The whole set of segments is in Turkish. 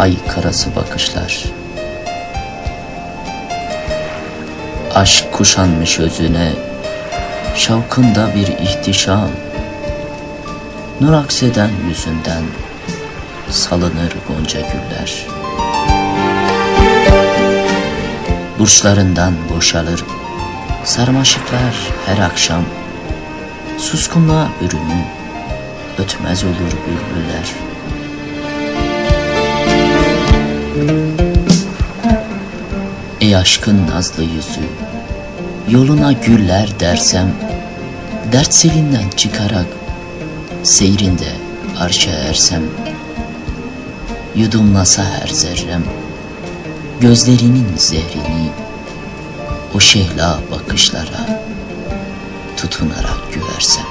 ay karası bakışlar. Aşk kuşanmış özüne, şavkında bir ihtişam. Nur akseden yüzünden salınır gonca güller. Burçlarından boşalır sarmaşıklar her akşam. Suskunluğa bürünü ötmez olur bülbüller. Ey aşkın nazlı yüzü, yoluna güller dersem, dert selinden çıkarak seyrinde arşa ersem, yudumlasa her zerrem, gözlerinin zehrini, o şehla bakışlara tutunarak güversem.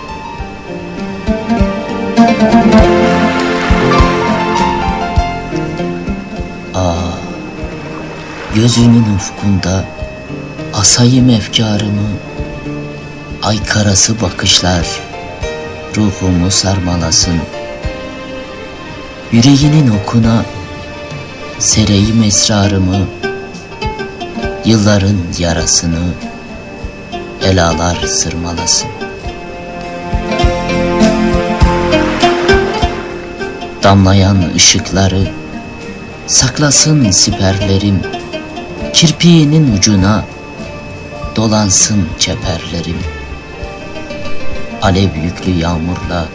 Aa, gözünün ufkunda asayım efkarımı, ay karası bakışlar ruhumu sarmalasın. Yüreğinin okuna sereyim esrarımı, yılların yarasını elalar sırmalasın. Damlayan ışıkları saklasın siperlerim, kirpiğinin ucuna dolansın çeperlerim. Alev yüklü yağmurla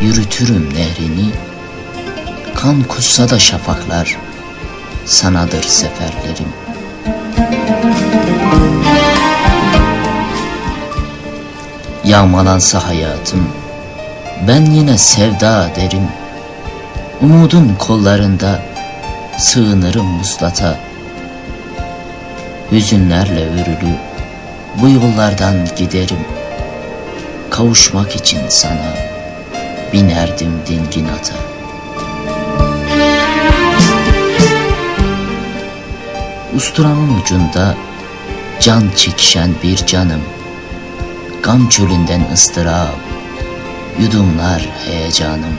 yürütürüm nehrini, kan kussa da şafaklar sanadır seferlerim. Yağmalansa hayatım, ben yine sevda derim. Umudun kollarında sığınırım muslata. Hüzünlerle örülü bu yollardan giderim. Kavuşmak için sana binerdim dingin ata. Usturamın ucunda can çekişen bir canım. Gam çölünden ıstırap, yudumlar heyecanım.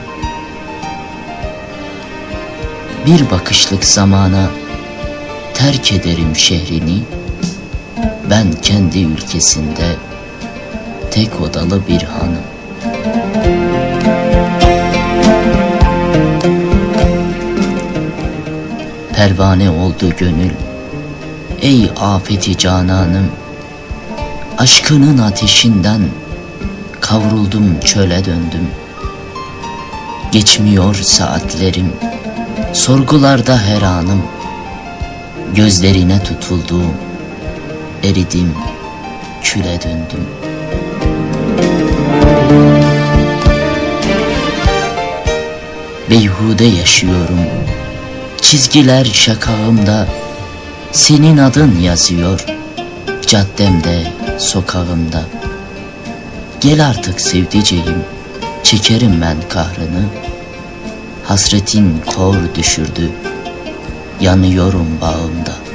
Bir bakışlık zamana terk ederim şehrini. Ben kendi ülkesinde tek odalı bir hanım. Pervane oldu gönül, ey afeti cananım. Aşkının ateşinden kavruldum çöle döndüm. Geçmiyor saatlerim, sorgularda her anım. Gözlerine tutuldum, eridim, küle döndüm. Beyhude yaşıyorum, çizgiler şakağımda, senin adın yazıyor, caddemde, sokağımda. Gel artık sevdiceğim, çekerim ben kahrını. Hasretin kor düşürdü, yanıyorum bağımda.